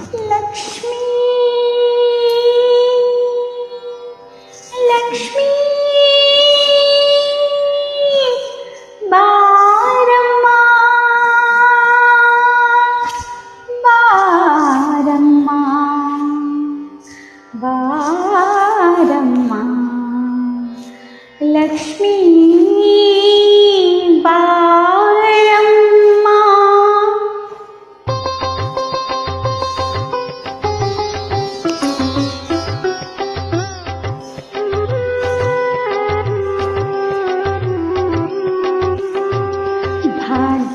लक्ष्मी लक्ष्मी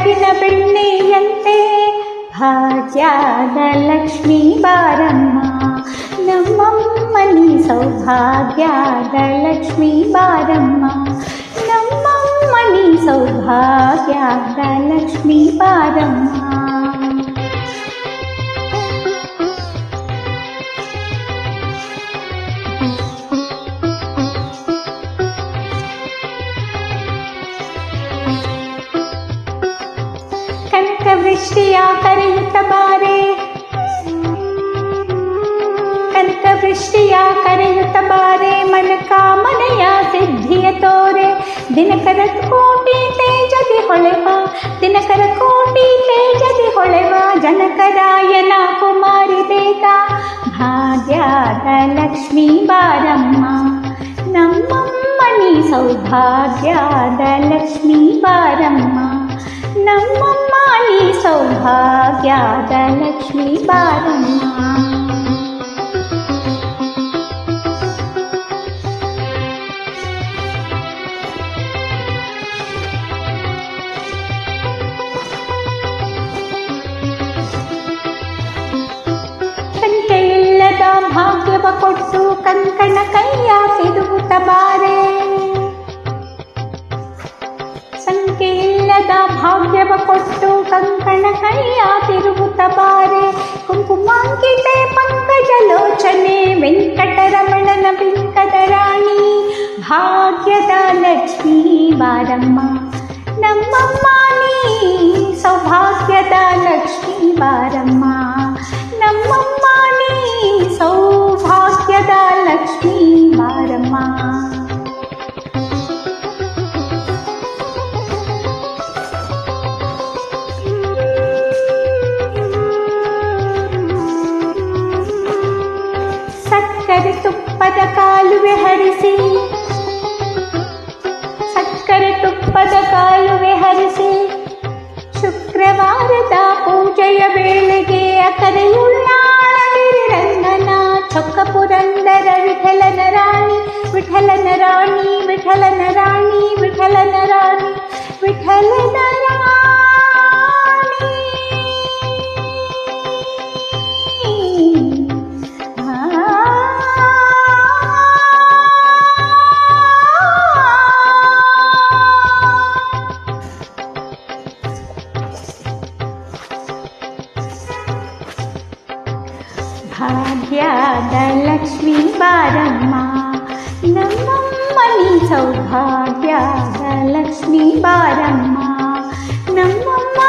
ಮಜ್ಜಿಗೆಯೊಳಗಿನ ಬೆಣ್ಣೆಯಂತೆ ಭಾಗ್ಯದ ಲಕ್ಷ್ಮೀ ಬಾರಮ್ಮ ನಮ್ಮಮ್ಮನಿ ಸೌಭಾಗ್ಯದ ಲಕ್ಷ್ಮೀ ಬಾರಮ್ಮ ನಮ್ಮಮ್ಮನಿ ಸೌಭಾಗ್ಯದ ಲಕ್ಷ್ಮೀ ಬಾರಮ್ಮ ृष्ट्या करयुतबारे कनकवृष्ट्या करयुतबारे मनकामनया सिद्धियतोरे। सिद्धि तोरे दिनकर कोपी तेजति होलेवा दिनकर कोपी तेजति होलेवा जनकदायना कुमारि देव। भार्यादलक्ष्मी वारम्मा न मनी बारम्मा वारम्मा ಲಕ್ಷ್ಮೀ ಬಾರಮ್ಮ ನಮ್ಮಮ್ಮ ನೀ ಸೌಭಾಗ್ಯದ ಲಕ್ಷ್ಮೀ ಬಾರಮ್ಮ ಸಂಖ್ಯೆಯಿಲ್ಲದ ಭಾಗ್ಯವ ಕೊಟ್ಟು ಕಂಕಣ ಕೈಯ ತಿರುಗುತ್ತ ಬಾರೆ ಸಂಖ್ಯೆಯಿಲ್ಲದ ಭಾಗ್ಯವ ಕೊಟ್ಟು ಭಾಗ್ಯದ ಲಕ್ಷ್ಮೀ ಬಾರಮ್ಮ ನಮ್ಮಮ್ಮ ನೀ ಸೌಭಾಗ್ಯದ ಲಕ್ಷ್ಮೀ ಬಾರಮ್ಮ ನಮ್ಮಮ್ಮ ನೀ ಸೌಭಾಗ್ಯದ ಲಕ್ಷ್ಮೀ ಬಾರಮ್ಮ ಸಕ್ಕರೆ ತುಪ್ಪದ ಕಾಲುವೆ ಹರಿಸಿ ಸಕ್ಕರೆ ತುಪ್ಪದ ಕಾಲುವೆ ಹರಿಸಿ ಶುಕ್ರವಾರದ ಪೂಜೆಯ ವೇಳೆಗೆ ಅಕರೆಯುಳ್ಳಾಳಗಿರಿ ರಂಗನ ಚೊಕ್ಕ ಪುರಂದರ ವಿಠಲನ ರಾಣಿ ವಿಠಲನ ರಾಣಿ ವಿಠಲನ ರಾಣಿ ವಿಠಲನ ರಾಣಿ ವಿಠಲನ ರಾಣಿ ಧನಲಕ್ಷ್ಮಿ ಬಾರಮ್ಮ ನಮ್ಮಮ್ಮ ನೀ ಸೌಭಾಗ್ಯ ಲಕ್ಷ್ಮಿ ಬಾರಮ್ಮ ನಮ್ಮಮ್ಮ